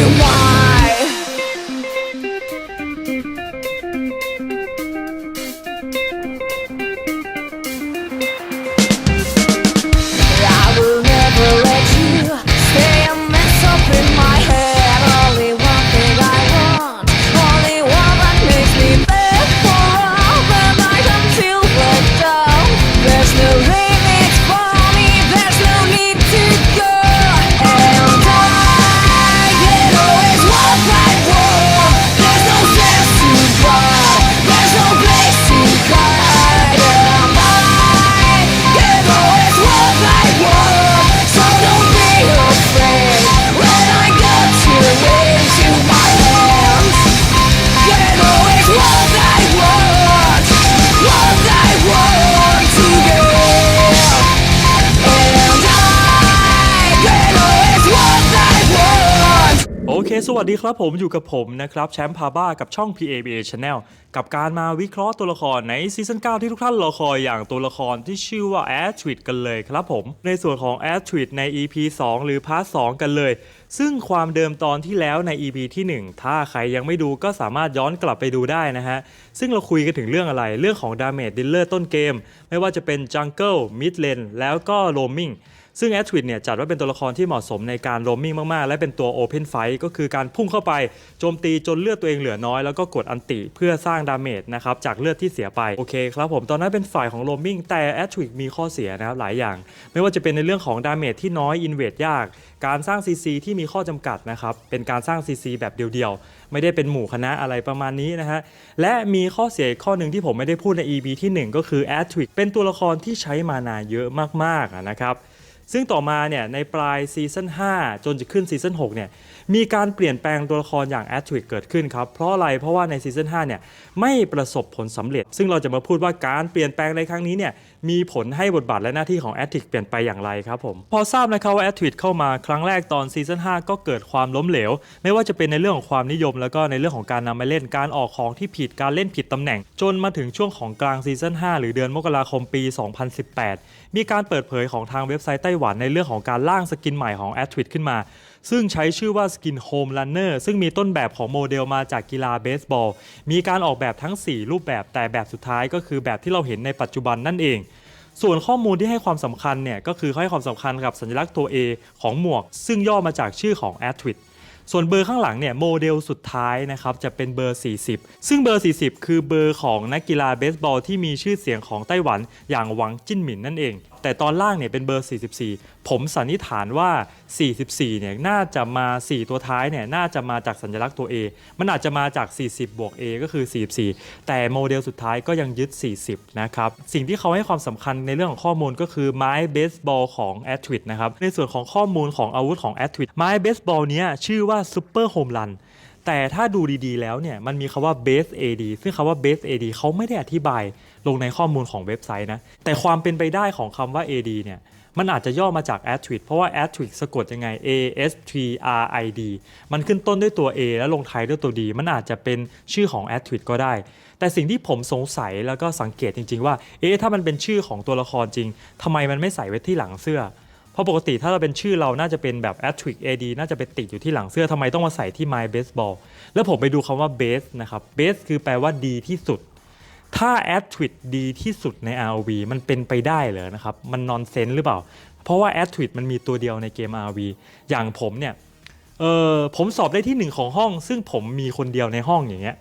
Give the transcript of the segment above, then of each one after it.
you want. สวัสดีครับผมอยู่กับผมนะครับแชมป์พาบ้ากับช่อง PABA Channel กับการมาวิเคราะห์ตัวละครในซีซั่น9ที่ทุกท่านรอคอยอย่างตัวละครที่ชื่อว่า a d t r i d กันเลยครับผม ในส่วนของ a d t r i d ใน EP 2 หรือพาร์ท2กันเลย ซึ่งความเดิมตอนที่แล้วใน EP ที่ 1 ถ้าใครยังไม่ดูก็สามารถย้อนกลับไปดูได้นะฮะ ซึ่งเราคุยกันถึงเรื่องอะไรเรื่องของ Damage Dealer ต้นเกม ไม่ว่าจะเป็น Jungle Mid Lane แล้วก็ Roaming ซึ่งแอดทวิ t เนี่ยจัดว่าเป็นตัวละครที่เหมาะสมในการโรมมิ่งมาก ๆ และเป็นตัว Open Fight ก็คือการพุ่งเข้าไปโจมตีจนเลือดตัวเองเหลือน้อยแล้วก็กดอันติเพื่อสร้างดาเมจนะครับจากเลือดที่เสียไปโอเคครับผมตอนนั้นเป็นฝ่ายของโรมมิ่งแต่แอดทวิ t มีข้อเสียนะครับหลายอย่าง ไม่ว่าจะเป็นในเรื่องของดาเมจที่น้อยอินเวดยาก การสร้าง CC ที่มีข้อจำกัดนะครับเป็นการสร้าง CC แบบเดียวๆไม่ได้เป็นหมู่คณะอะไรประมาณนี้นะฮะและมีข้อเสียข้อหนึ่งที่ผมไม่ได้พูดใน EP ที่หนึ่งก็คือแอดทวิ t เป็นตัวละครที่ใช้มานาเยอะมากๆนะครับ ซึ่งต่อมาเนี่ยในปลายซีซั่น5จนจะขึ้นซีซั่น6เนี่ย มีการเปลี่ยนแปลงตัวละครอย่างแอดทริกเกิดขึ้นครับ เพราะอะไร เพราะว่าในซีซั่น5เนี่ยไม่ประสบผลสำเร็จ ซึ่งเราจะมาพูดว่าการเปลี่ยนแปลงในครั้งนี้เนี่ยมีผลให้บทบาทและหน้าที่ของแอดทริกเปลี่ยนไปอย่างไรครับผม พอทราบนะครับว่าแอดทริกเข้ามาครั้งแรกตอนซีซั่น5ก็เกิดความล้มเหลว ไม่ว่าจะเป็นในเรื่องของความนิยม แล้วก็ในเรื่องของการนำมาเล่นการออกของที่ผิดการเล่นผิดตำแหน่ง จนมาถึงช่วงของกลางซีซั่น5หรือเดือนมกราคมปี 2018 มีการเปิดเผยของทางเว็บไซต์ไต้หวันในเรื่องของการร่างสกินใหม่ของ a d t w i t ขึ้นมา ซึ่งใช้ชื่อว่าสกิน Home Runner ซึ่งมีต้นแบบของโมเดลมาจากกีฬาเบสบอล มีการออกแบบทั้ง 4 รูปแบบแต่แบบสุดท้ายก็คือแบบที่เราเห็นในปัจจุบันนั่นเองส่วนข้อมูลที่ให้ความสำคัญเนี่ยก็คือให้ความสำคัญกับสัญลักษณ์ตัว A ของหมวก ซึ่งย่อมาจากชื่อของ a t w i t ส่วนเบอร์ข้างหลังเนี่ยโมเดลสุดท้ายนะครับจะเป็นเบอร์ 40 ซึ่งเบอร์ 40 คือเบอร์ของนักกีฬาเบสบอลที่มีชื่อเสียงของไต้หวันอย่างหวังจิ้นหมินนั่นเอง แต่ตอนล่างเนี่ยเป็นเบอร์ 44 ผมสันนิษฐานว่า 44 เนี่ยน่าจะมา 4 ตัวท้ายเนี่ยน่าจะมาจากสัญลักษณ์ตัว A มันอาจจะมาจาก 40 บวก A ก็คือ 44 แต่โมเดลสุดท้ายก็ยังยึด 40 นะครับ สิ่งที่เขาให้ความสำคัญในเรื่องของข้อมูลก็คือไม้เบสบอลของ a d t w i t นะครับ ในส่วนของข้อมูลของอาวุธของ a d t w i t ไม้เบสบอลเนี้ยชื่อว่า Super Home Run แต่ถ้าดูดีๆ แล้วเนี่ยมันมีคาว่า base AD ซึ่งคาว่า base AD เขาไม่ได้อธิบาย ลงในข้อมูลของเว็บไซต์นะ แต่ความเป็นไปได้ของคำว่า AD เนี่ยมันอาจจะย่อมาจาก a d t w i t เพราะว่า a d t w i t สะกดยังไง A S T R I D มันขึ้นต้นด้วยตัว A แล้วลงท้ายด้วยตัว D มันอาจจะเป็นชื่อของ a d t w i t ก็ได้ แต่สิ่งที่ผมสงสัยแล้วก็สังเกตจริง ๆ ว่า เอ๊ะถ้ามันเป็นชื่อของตัวละครจริงทำไมมันไม่ใส่ไว้ที่หลังเสื้อ เพราะปกติถ้าเราเป็นชื่อเราน่าจะเป็นแบบ a t r i c AD น่าจะไปติดอยู่ที่หลังเสื้อทำไมต้องมาใส่ที่ My Baseball แล้วผมไปดูคำว่า base นะครับ base คือแปลว่าดีที่สุด ถ้า a t r i c ดีที่สุดใน ROV มันเป็นไปได้เหรอนะครับ มันนอนเซนหรือเปล่า เพราะว่า a t r i c มันมีตัวเดียวในเกม ROV อย่างผมเนี่ยเออผมสอบได้ที่หนึ่งของห้อง ซึ่งผมมีคนเดียวในห้องอย่างเงี้ย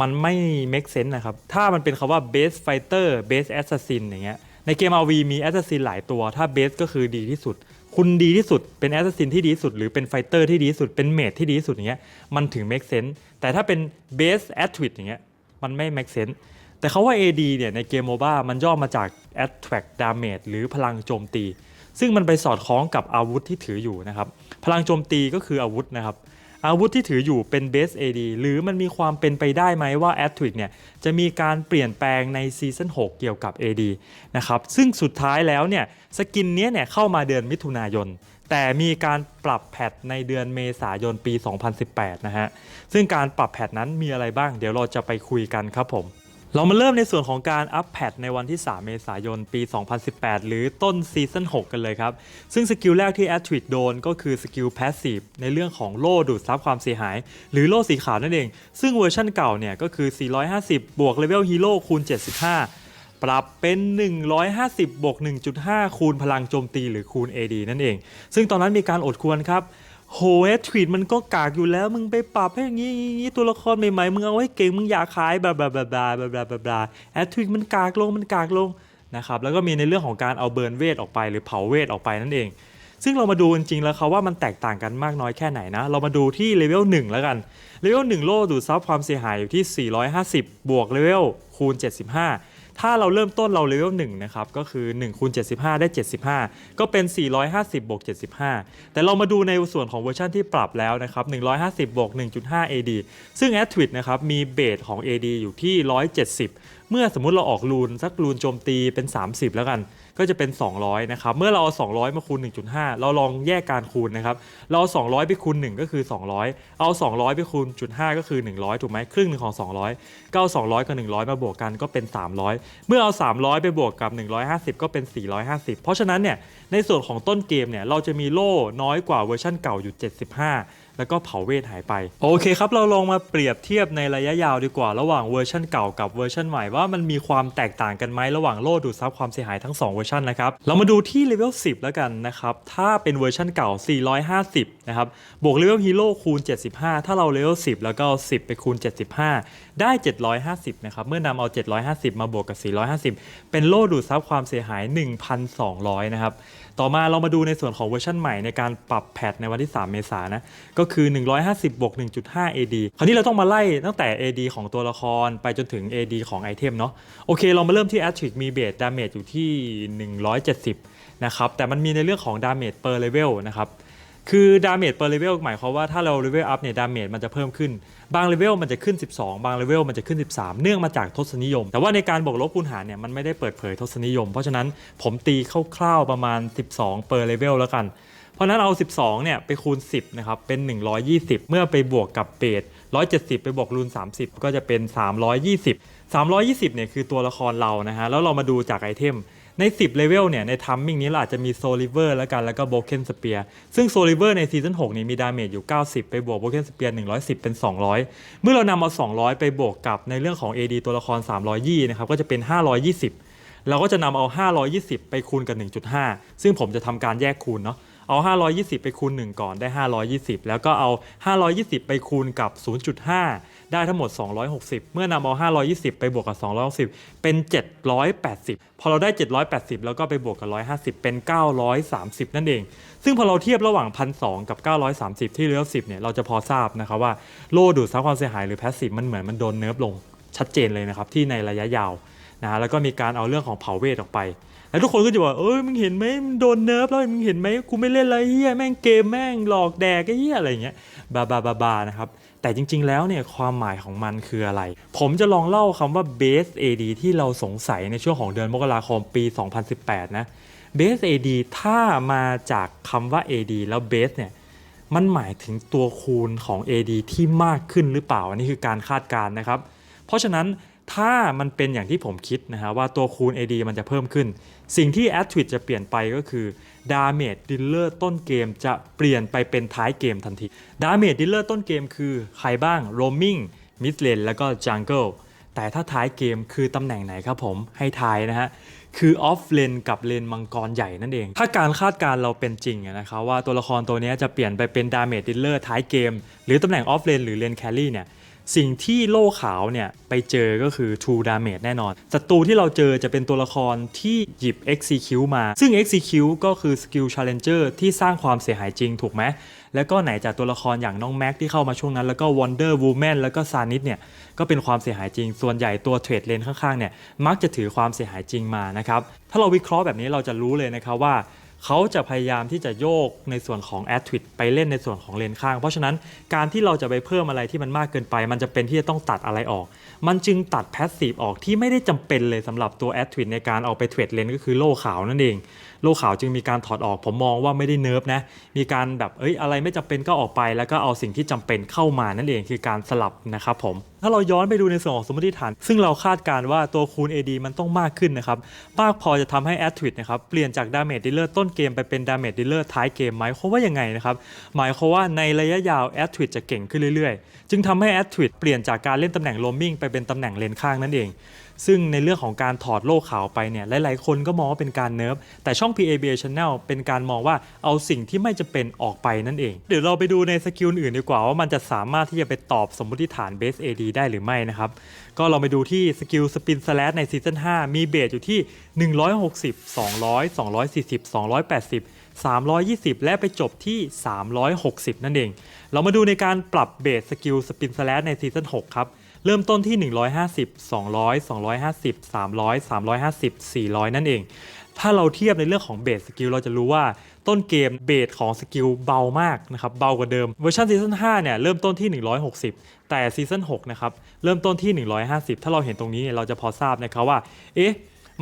มันไม่ make sense นะครับ ถ้ามันเป็นคำว่า base fighter base assassin อย่างเงี้ยในเกม RV มี assassin หลายตัว ถ้า base ก็คือดีที่สุด คุณดีที่สุดเป็น assassin ที่ดีที่สุด หรือเป็น fighter ที่ดีที่สุด เป็น mage ที่ดีที่สุดอย่างเงี้ยมันถึง make sense แต่ถ้าเป็น base attrit อย่างเงี้ยมันไม่ make sense แต่เขาว่า AD เนี่ยในเกม MOBA มันย่อมาจาก attract damage หรือพลังโจมตี ซึ่งมันไปสอดคล้องกับอาวุธที่ถืออยู่นะครับ พลังโจมตีก็คืออาวุธนะครับ อาวุธที่ถืออยู่เป็น Base AD หรือมันมีความเป็นไปได้ไหมว่า a t r i c เนี่ยจะมีการเปลี่ยนแปลงในซีซั่น6เกี่ยวกับ AD นะครับซึ่งสุดท้ายแล้วเนี่ยสกินนี้เนี่ยเข้ามาเดือนมิถุนายนแต่มีการปรับแพทในเดือนเมษายนปี 2018 นะฮะ ซึ่งการปรับแพทนั้นมีอะไรบ้าง เดี๋ยวเราจะไปคุยกันครับผม เรามาเริ่มในส่วนของการอัปแพทในวันที่ 3 เมษายน ปี 2018 หรือต้นซีซั่น6กันเลยครับ ซึ่งสกิลแรกที่ a t r i c โดนก็คือสกิล Passive ในเรื่องของโล่ดูดซับความเสียหาย หรือโล่สีขาวนั่นเอง ซึ่งเวอร์ชั่นเก่าเนี่ยก็คือ 450 บวกเลเวลฮีโร่คูณ 75 ปรับเป็น 150 บวก 1.5 คูณพลังโจมตีหรือคูณ AD นั่นเอง ซึ่งตอนนั้นมีการอดควรครับ โหแอดทวีตมันก็กากอยู่แล้ว มึงไปปรับให้อย่างงี้อย่างงี้ตัวละครใหม่ๆ มึงเอาให้เก่ง มึงอยากขายแบบแบบแบบแบบแบบแบบแบบแอดทวีตมันกากลงมันกากลงนะครับแล้วก็มีในเรื่องของการเอาเบิร์นเวทออกไปหรือเผาเวทออกไปนั่นเอง ซึ่งเรามาดูจริงๆแล้วครับว่ามันแตกต่างกันมากน้อยแค่ไหนนะ เรามาดูที่เลเวล1แล้วกันเลเวล1โล่ดูดซับความเสียหายอยู่ที่ 450 บวกเลเวลคูณ 75 ถ้าเราเริ่มต้นเราเลเวล1นะครับก็คือ1คูณ75 ได้ 75 ก็เป็น 450บวก75 แต่เรามาดูในส่วนของเวอร์ชันที่ปรับแล้วนะครับ150บวก1.5 AD ซึ่ง a t w i t นะครับมีเบสของ AD อยู่ที่ 170 เมื่อสมมุติเราออกรูนสักรูนโจมตีเป็น 30 แล้วกัน ก็จะเป็น 200นะครับเมื่อเราเอา200 มาคูณ 1.5 เราลองแยกการคูณนะครับเราเอา200 ไปคูณ 1 ก็คือ 200 เอา 200 ไปคูณจุด5ก็คือ 100 ถูกไหมครึ่งหนึ่งของ 200 ก็เอา200 กับ 100 มาบวกกันก็เป็น 300 เมื่อเอา 300 ไปบวกกับ 150 ก็เป็น 450 เพราะฉะนั้นเนี่ยในส่วนของต้นเกมเนี่ยเราจะมีโล่น้อยกว่าเวอร์ชั่นเก่าอยู่ 75 แล้วก็เผาเวทหายไป โอเคครับเราลองมาเปรียบเทียบในระยะยาวดีกว่าระหว่างเวอร์ชันเก่ากับเวอร์ชันใหม่ว่ามันมีความแตกต่างกันไหมระหว่างโล่ดูดซับความเสียหายทั้ง 2 เวอร์ชันนะครับ เรามาดูที่เลเวล10 แล้วกันนะครับ ถ้าเป็นเวอร์ชันเก่า 450 นะครับ บวกเลเวลฮีโร่คูณ 75 ถ้าเราเลเวล10 แล้วก็ 10 ไปคูณ 75 ได้ 750 นะครับ เมื่อนำเอา 750 มาบวกกับ 450 เป็นโล่ดูดซับความเสียหาย 1,200 นะครับ ต่อมาเรามาดูในส่วนของเวอร์ชันใหม่ในการปรับแพทในวันที่ 3 เมษายนนะ ก็คือ 150บวก1.5 AD คราวนี้เราต้องมาไล่ตั้งแต่ AD ของตัวละครไปจนถึง AD ของไอเทมเนาะ โอเค เรามาเริ่มที่ a t r i c มีเบสดาเมจอยู่ที่ 170 นะครับ แต่มันมีในเรื่องของดาเมจ per level นะครับ คือดาเมจ per level หมายความว่าถ้าเรา level up เนี่ยดาเมจมันจะเพิ่มขึ้น บางเลเวลมันจะขึ้น 12 บางเลเวลมันจะขึ้น 13 เนื่องมาจากทศนิยม แต่ว่าในการบวกลบคูณหารเนี่ยมันไม่ได้เปิดเผยทศนิยม เพราะฉะนั้นผมตีคร่าวๆประมาณ 12 per level แล้วกัน เพราะฉะนั้นเอา 12 เนี่ยไปคูณ 10 นะครับ เป็น 120 เมื่อไปบวกกับเบส170 ไปบวกรูน 30 ก็จะเป็น 320 320 เนี่ยคือตัวละครเรานะฮะแล้วเรามาดูจากไอเทม ใน 10 เลเวลเนี่ยในทัมมิ่งนี้เราอาจจะมีโซลิเวอร์แล้วกันแล้วก็โบเกนสเปียร์ซึ่งโซลิเวอร์ในซีซั่น6นี่มีดาเมจอยู่ 90 ไปบวกโบเกนสเปียร์110 เป็น 200 เมื่อเรานำเอา 200 ไปบวกกับในเรื่องของ AD ตัวละคร 320นะครับก็จะเป็น 520 เราก็จะนำเอา 520 ไปคูณกับ 1.5 ซึ่งผมจะทำการแยกคูณเนาะเอา 520 ไปคูณ 1 ก่อนได้ 520 แล้วก็เอา 520 ไปคูณกับ 0.5 ได้ทั้งหมด 260 เมื่อนำเอา 520 ไปบวกกับ 260 เป็น 780 พอเราได้ 780 แล้วก็ไปบวกกับ 150 เป็น 930 นั่นเอง ซึ่งพอเราเทียบระหว่าง 1,200 กับ 930 ที่เลเว10 เนี่ย เราจะพอทราบนะครับว่าโล่ดูดซับความเสียหายหรือแพสซีฟมันเหมือนมันโดนเนิร์ฟลงชัดเจนเลยนะครับที่ในระยะยาวนะฮะแล้วก็มีการเอาเรื่องของเผาเวทออกไปแล้วทุกคนก็จะบอกเอ้ยมึงเห็นไหมมึงโดนเนิร์ฟแล้วมึงเห็นไหมกูไม่เล่นอะไรเฮียแม่งเกมแม่งหลอกแดกไอ้เฮียอะไรอย่างเงี้ยบาบาบาบานะครับ แต่จริง ๆ แล้วเนี่ยความหมายของมันคืออะไร ผมจะลองเล่าคำว่า base AD ที่เราสงสัยในช่วงของเดือนมกราคมปี 2018 นะ base AD ถ้ามาจากคำว่า AD แล้ว base เนี่ยมันหมายถึงตัวคูณของ AD ที่มากขึ้นหรือเปล่า อันนี้คือการคาดการณ์นะครับ เพราะฉะนั้น ถ้ามันเป็นอย่างที่ผมคิดนะฮะว่าตัวคูณ AD มันจะเพิ่มขึ้น สิ่งที่ a t r i c จะเปลี่ยนไปก็คือ Damage Dealer ต้นเกมจะเปลี่ยนไปเป็นท้ายเกมทันที Damage Dealer ต้นเกมคือใครบ้าง Roaming Mid Lane แล้วก็ Jungle แต่ถ้าท้ายเกมคือตำแหน่งไหนครับผมให้ทายนะฮะคือออฟเลนกับเลนมังกรใหญ่นั่นเอง ถ้าการคาดการเราเป็นจริงนะครับว่าตัวละครตัวนี้จะเปลี่ยนไปเป็นดาเมจดิลเลอร์ท้ายเกม หรือตำแหน่งออฟเลนหรือเลนแคลรี่เนี่ย สิ่งที่โล่ขาวเนี่ยไปเจอก็คือ True Damage แน่นอน ศัตรูที่เราเจอจะเป็นตัวละครที่หยิบ Execute มา ซึ่ง Execute ก็คือ Skill Challenger ที่สร้างความเสียหายจริงถูกไหม แล้วก็ไหนจากตัวละครอย่างน้องแม็กที่เข้ามาช่วงนั้น แล้วก็ Wonder Woman แล้วก็ซานิสเนี่ยก็เป็นความเสียหายจริง ส่วนใหญ่ตัวเทรดเลนข้างๆเนี่ยมักจะถือความเสียหายจริงมานะครับ ถ้าเราวิเคราะห์แบบนี้เราจะรู้เลยนะครับว่า เขาจะพยายามที่จะโยกในส่วนของ a d t w i t ไปเล่นในส่วนของเลนข้าง เพราะฉะนั้นการที่เราจะไปเพิ่มอะไรที่มันมากเกินไป มันจะเป็นที่จะต้องตัดอะไรออก มันจึงตัด passive ออกที่ไม่ได้จำเป็นเลยสำหรับตัว a d t w i t ในการเอาไปเทรดเลนก็คือโล่ขาวนั่นเอง โล่ขาวจึงมีการถอดออก ผมมองว่าไม่ได้เนิร์ฟนะ มีการแบบเอ้ยอะไรไม่จำเป็นก็ออกไป แล้วก็เอาสิ่งที่จำเป็นเข้ามานั่นเองคือการสลับนะครับผมถ้าเราย้อนไปดูในส่วนของสมมติฐาน ซึ่งเราคาดการว่าตัวคูณ AD มันต้องมากขึ้นนะครับ มากพอจะทำให้แอดทวิดนะครับเปลี่ยนจากดาเมจดีลเลอร์ต้นเกมไปเป็นดาเมจดีลเลอร์ท้ายเกมไหมเขาว่ายังไงนะครับ หมายความว่าในระยะยาวแอดทวิดจะเก่งขึ้นเรื่อยๆ จึงทำให้แอดทวิดเปลี่ยนจากการเล่นตำแหน่งโลมมิ่งไปเป็นตำแหน่งเลนข้างนั่นเอง ซึ่งในเรื่องของการถอดโล่ขาวไปเนี่ยหลายๆ คนก็มองว่าเป็นการเนิร์ฟแต่ช่อง PABA Channel เป็นการมองว่าเอาสิ่งที่ไม่จะเป็นออกไปนั่นเอง เดี๋ยวเราไปดูในสกิลอื่นดีกว่าว่ามันจะสามารถที่จะไปตอบสมมติฐาน Base AD ได้หรือไม่นะครับก็เราไปดูที่สกิลสปินสแลในซีซั่น5มีเบสอยู่ที่ 160 200 240 280 320 และไปจบที่ 360 นั่นเอง เรามาดูในการปรับเบสสกิลสปินสแลในซีซั่น6ครับ เริ่มต้นที่ 150 200 250 300 350 400 นั่นเอง ถ้าเราเทียบในเรื่องของเบสสกิลเราจะรู้ว่าต้นเกมเบสของสกิลเบามากนะครับเบากว่าเดิมเวอร์ชันซีซั่น5เนี่ยเริ่มต้นที่ 160 แต่ซีซั่น6นะครับเริ่มต้นที่ 150 ถ้าเราเห็นตรงนี้เนี่ยเราจะพอทราบนะครับว่าเอ๊ะ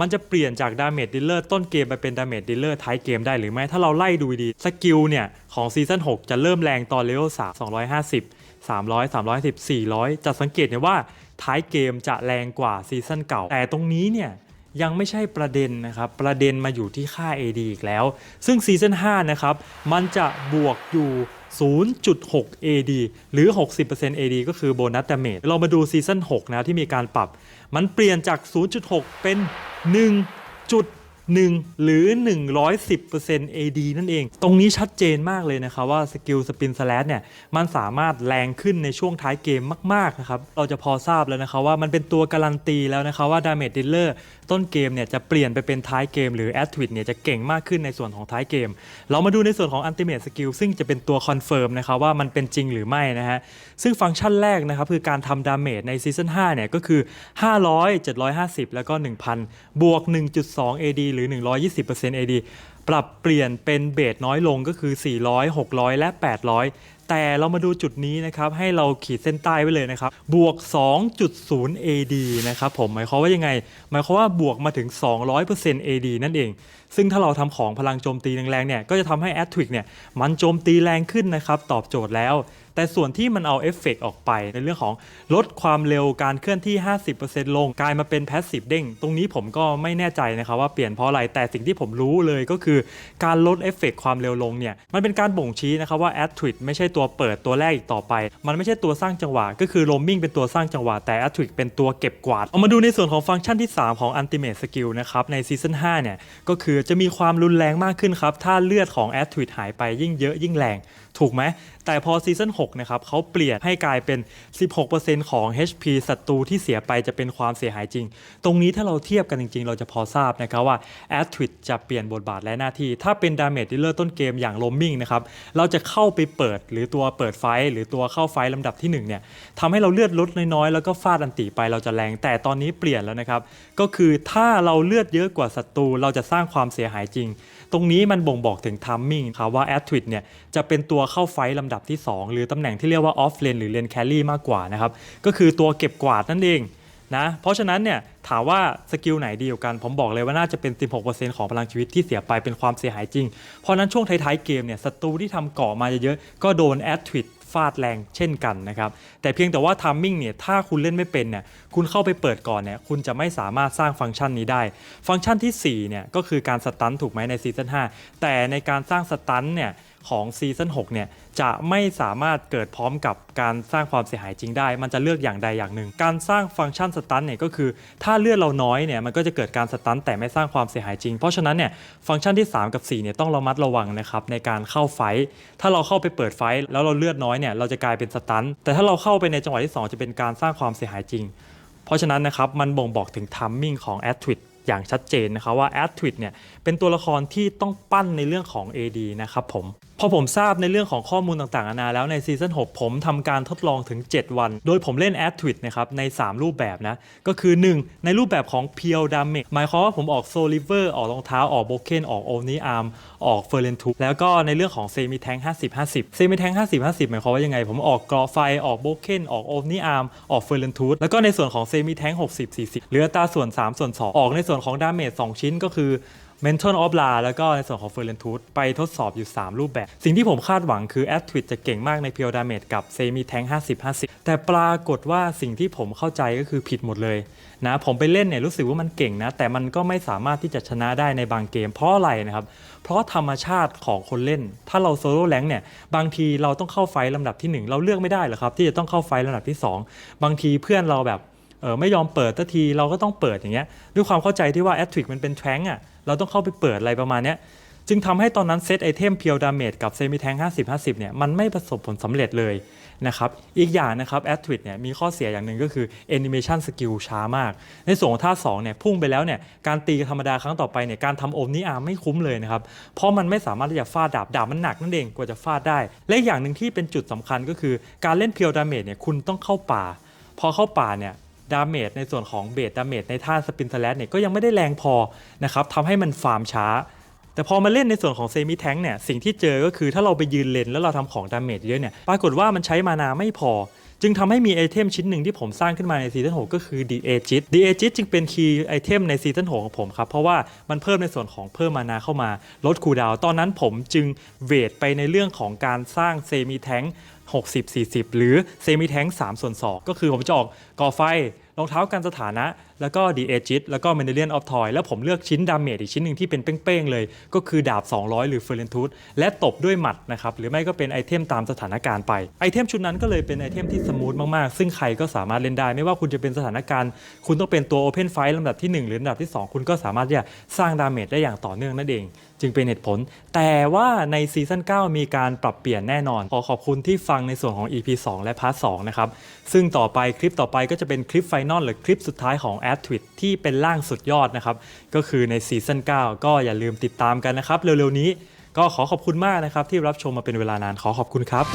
มันจะเปลี่ยนจากดาเมจดิลเลอร์ต้นเกมไปเป็นดาเมจดิลเลอร์ท้ายเกมได้หรือไม่ ถ้าเราไล่ดูดีสกิลเนี่ย ของซีซั่น6 จะเริ่มแรงตอนเลเวล3 250 300 310 400 จะสังเกตเนี่ยว่าท้ายเกมจะแรงกว่าซีซั่นเก่า แต่ตรงนี้เนี่ยยังไม่ใช่ประเด็นนะครับ ประเด็นมาอยู่ที่ค่า AD อีกแล้ว ซึ่งซีซั่น5นะครับ มันจะบวกอยู่ 0.6 AD หรือ 60% AD ก็คือโบนัสดาเมจเรามาดูซีซั่น6นะที่มีการปรับ มันเปลี่ยนจาก 0.6 เป็น 1 หรือ 110% AD นั่นเอง ตรงนี้ชัดเจนมากเลยนะครับว่าสกิลสปินสแลชเนี่ยมันสามารถแรงขึ้นในช่วงท้ายเกมมากๆนะครับเราจะพอทราบแล้วนะครับว่ามันเป็นตัวการันตีแล้วนะครับว่าดาเมจดิลเลอร์ ต้นเกมเนี่ยจะเปลี่ยนไปเป็นท้ายเกมหรือ a d t w i t เนี่ยจะเก่งมากขึ้นในส่วนของท้ายเกม เรามาดูในส่วนของ Ultimate Skill ซึ่งจะเป็นตัวคอนเฟิร์มนะครับว่ามันเป็นจริงหรือไม่นะฮะ ซึ่งฟังก์ชันแรกนะครับคือการทำดาเมจในซีซั่น5เนี่ยก็คือ 500 750 แล้วก็ 1,000 บวก 1.2 AD หรือ 120% AD ปรับเปลี่ยนเป็นเบสน้อยลงก็คือ 400 600 และ 800 แต่เรามาดูจุดนี้นะครับ ให้เราขีดเส้นใต้ไว้เลยนะครับ บวก 2.0 AD นะครับผม หมายความว่ายังไง หมายความว่าบวกมาถึง 200% AD นั่นเอง ซึ่งถ้าเราทำของพลังโจมตีแรงๆเนี่ยก็จะทำให้ a d t w i c เนี่ยมันโจมตีแรงขึ้นนะครับตอบโจทย์แล้ว แต่ส่วนที่มันเอาเอฟเฟกต์ออกไปในเรื่องของลดความเร็วการเคลื่อนที่ 50%ลงกลายมาเป็นแพสซีฟเด้งตรงนี้ผมก็ไม่แน่ใจนะครับว่าเปลี่ยนเพราะอะไรแต่สิ่งที่ผมรู้เลยก็คือการลดเอฟเฟกต์ความเร็วลงเนี่ยมันเป็นการบ่งชี้นะครับว่า a d t w i c ไม่ใช่ตัวเปิดตัวแรกอีกต่อไป มันไม่ใช่ตัวสร้างจังหวะ ก็คือ roaming เป็นตัวสร้างจังหวะแต่ a d t w i c เป็นตัวเก็บกวาดเอามาดูในส่วนของฟังก์ชันที่ 3 ของ Ultimate Skill นะครับในซีซั่น5เนี่ยก็คือจะมีความรุนแรงมากขึ้นครับ ถ้าเลือดของแอสทริดหายไปยิ่งเยอะยิ่งแรง ถูกไหม แต่พอซีซั่น6นะครับเขาเปลี่ยนให้กลายเป็น 16%ของ HP ศัตรูที่เสียไปจะเป็นความเสียหายจริง ตรงนี้ถ้าเราเทียบกันจริง ๆ เราจะพอทราบนะครับว่า a d t w i c จะเปลี่ยนบทบาทและหน้าที่ ถ้าเป็น Damage Dealer ต้นเกมอย่าง Roaming นะครับ เราจะเข้าไปเปิดหรือตัวเปิดไฟหรือตัวเข้าไฟลำดับที่1เนี่ยทำให้เราเลือดลดน้อยๆ แล้วก็ฟาดอันติไปเราจะแรง แต่ตอนนี้เปลี่ยนแล้วนะครับ ก็คือถ้าเราเลือดเยอะกว่าศัตรูเราจะสร้างความเสียหายจริง ตรงนี้มันบ่งบอกถึงทัมมิ่งครับว่า a d t w i c เนี่ยจะเป็นตัวเข้าไฟท์ลำดับที่ 2 หรือตำแหน่งที่เรียกว่าออฟเลนหรือเลนแคลรี่มากกว่านะครับก็คือตัวเก็บกวาดนั่นเองนะเพราะฉะนั้นเนี่ยถามว่าสกิลไหนดีกว่ากัน ผมบอกเลยว่าน่าจะเป็น 16%ของพลังชีวิตที่เสียไปเป็นความเสียหายจริง เพราะนั้นช่วงท้ายๆเกมเนี่ยศัตรูที่ทำเกาะมาเยอะๆก็โดนแอดทวิด ฟาดแรงเช่นกันนะครับ แต่เพียงแต่ว่าทัมมิ่งเนี่ยถ้าคุณเล่นไม่เป็นเนี่ยคุณเข้าไปเปิดก่อนเนี่ยคุณจะไม่สามารถสร้างฟังก์ชันนี้ได้ ฟังก์ชันที่4เนี่ยก็คือการสตันถูกไหมในซีซั่น5แต่ในการสร้างสตันเนี่ย ของซีซั่น6เนี่ยจะไม่สามารถเกิดพร้อมกับการสร้างความเสียหายจริงได้ มันจะเลือกอย่างใดอย่างหนึ่ง การสร้างฟังก์ชันสตันเนี่ยก็คือ ถ้าเลือดเราน้อยเนี่ยมันก็จะเกิดการสตันแต่ไม่สร้างความเสียหายจริง เพราะฉะนั้นเนี่ยฟังก์ชันที่ 3 กับ4เนี่ยต้องระมัดระวังนะครับในการเข้าไฟท์ถ้าเราเข้าไปเปิดไฟท์แล้วเราเลือดน้อยเนี่ยเราจะกลายเป็นสตันแต่ถ้าเราเข้าไปในจังหวะที่ 2 จะเป็นการสร้างความเสียหายจริง เพราะฉะนั้นนะครับมันบ่งบอกถึงทัมมิ่งของ a d t w i c อย่างชัดเจนนะครับว่า a d t w i c เนี่ย เป็นตัวละครที่ต้องปั้นในเรื่องของ AD นะครับผม พอผมทราบในเรื่องของข้อมูลต่างๆนานาแล้วในซีซั่น6ผมทำการทดลองถึง 7 วัน โดยผมเล่น a d t w i t นะครับ ใน 3 รูปแบบนะ ก็คือ 1 ในรูปแบบของ p u r e Damage หมายความว่าผมออก Soul River ออกรองเท้าออกโบเคนออกโอนีอาร์มออกเฟอร์เรนทูแล้วก็ในเรื่องของเซมิแทง50 50เซมิแทง50 50 หมายความว่ายังไง ผมออกกรอไฟออกโบเคนออกโอนีอาร์มออกเฟอร์เรนทูแล้วก็ในส่วนของเซมิแทง60 40เหลือตาส่วน3ส่วน2ออกในส่วนของดาเมจ2ชิ้นก็คือ Mental of La แล้วก็ในส่วนของ f e r e n t u s ไปทดสอบอยู่ 3 รูปแบบ สิ่งที่ผมคาดหวังคือ a d t w i t จะเก่งมากใน Pure Damage กับ Semi Tank 50 50 แต่ปรากฏว่าสิ่งที่ผมเข้าใจก็คือผิดหมดเลยนะผมไปเล่นเนี่ยรู้สึกว่ามันเก่งนะ แต่มันก็ไม่สามารถที่จะชนะได้ในบางเกม เพราะอะไรนะครับ เพราะธรรมชาติของคนเล่น ถ้าเราโซโล่แรงเนี่ยบางทีเราต้องเข้าไฟท์ลำดับที่ 1 เราเลือกไม่ได้หรอกครับ ที่จะต้องเข้าไฟท์ลำดับที่ 2 บางทีเพื่อนเราแบบ เออไม่ยอมเปิดสักทีเราก็ต้องเปิดอย่างเงี้ยด้วยความเข้าใจที่ว่าแอตทริกมันเป็นแทงอะเราต้องเข้าไปเปิดอะไรประมาณเนี้ยจึงทำให้ตอนนั้นเซตไอเทมเพียวดาเมจกับเซมิแทง50 50เนี่ยมันไม่ประสบผลสำเร็จเลยนะครับอีกอย่างนะครับแอตทริกเนี่ยมีข้อเสียอย่างหนึ่งก็คือแอนิเมชันสกิลช้ามาก ในส่วนของท่า2เนี่ยพุ่งไปแล้วเนี่ยการตีธรรมดาครั้งต่อไปเนี่ยการทำโอมนิอาร์ไม่คุ้มเลยนะครับ เพราะมันไม่สามารถที่จะฟาดดาบ ดาบมันหนักนั่นเองกว่าจะฟาดได้ และอย่างหนึ่งที่เป็นจุดสำคัญก็คือ การเล่นเพียวดาเมจเนี่ยคุณต้องเข้าป่า พอเข้าป่าเนี่ย ดาเมจในส่วนของเบสดาเมจในท่าสปินสแลชเนี่ยก็ยังไม่ได้แรงพอนะครับทำให้มันฟาร์มช้า แต่พอมาเล่นในส่วนของเซมิแท้งเนี่ยสิ่งที่เจอก็คือถ้าเราไปยืนเลนแล้วเราทำของดาเมจเยอะเนี่ยปรากฏว่ามันใช้มานาไม่พอ จึงทำให้มีไอเทมชิ้นหนึ่งที่ผมสร้างขึ้นมาในซีซั่น6ก็คือ d e a g i t d e a g i t จึงเป็นคีย์ไอเทมในซีซั่น6ของผมครับ เพราะว่ามันเพิ่มในส่วนของเพิ่มมานาเข้ามาลดคูดาว ตอนนั้นผมจึงเวทไปในเรื่องของการสร้างเซมิแทง60 40 หรือเซมิแทง3ส่วน2ก็คือผมจะออกก่อไฟ รองเท้ากันสถานะ แล้วก็ดีเอจิตแล้วก็ m มนเ r ียนออฟทอยแล้วผมเลือกชิ้นดาเมจอีกชิ้นหนึ่งที่เป็นเป้งๆเลย ก็คือดาบ 200 หรือเฟรนทูสและตบด้วยหมัดนะครับ หรือไม่ก็เป็นไอเทมตามสถานการณ์ไป ไอเทมชุดนั้นก็เลยเป็นไอเทมที่สมูทมากๆ ซึ่งใครก็สามารถเล่นได้ ไม่ว่าคุณจะเป็นสถานการณ์ คุณต้องเป็นตัว Open Fight ลำดับที่ 1 หรือลำดับที่ 2 คุณก็สามารถที่จะสร้างดาเมจได้อย่างต่อเนื่องนั่นเอง จึงเป็นเหตุผล แต่ว่าในซีซั่น9 มีการปรับเปลี่ยนแน่นอน ขอขอบคุณที่ฟังในส่วนของ EP 2 และพาร์ท2นะครับ ซึ่งต่อไปคลิปต่อไปก็จะเป็นคลิปไฟนอลหรือคลิปสุดท้ายของ a d t w i t ที่เป็นร่างสุดยอดนะครับ ก็คือในซีซั่น9 ก็อย่าลืมติดตามกันนะครับ เร็วๆนี้ก็ขอขอบคุณมากนะครับที่รับชมมาเป็นเวลานานขอขอบคุณครับ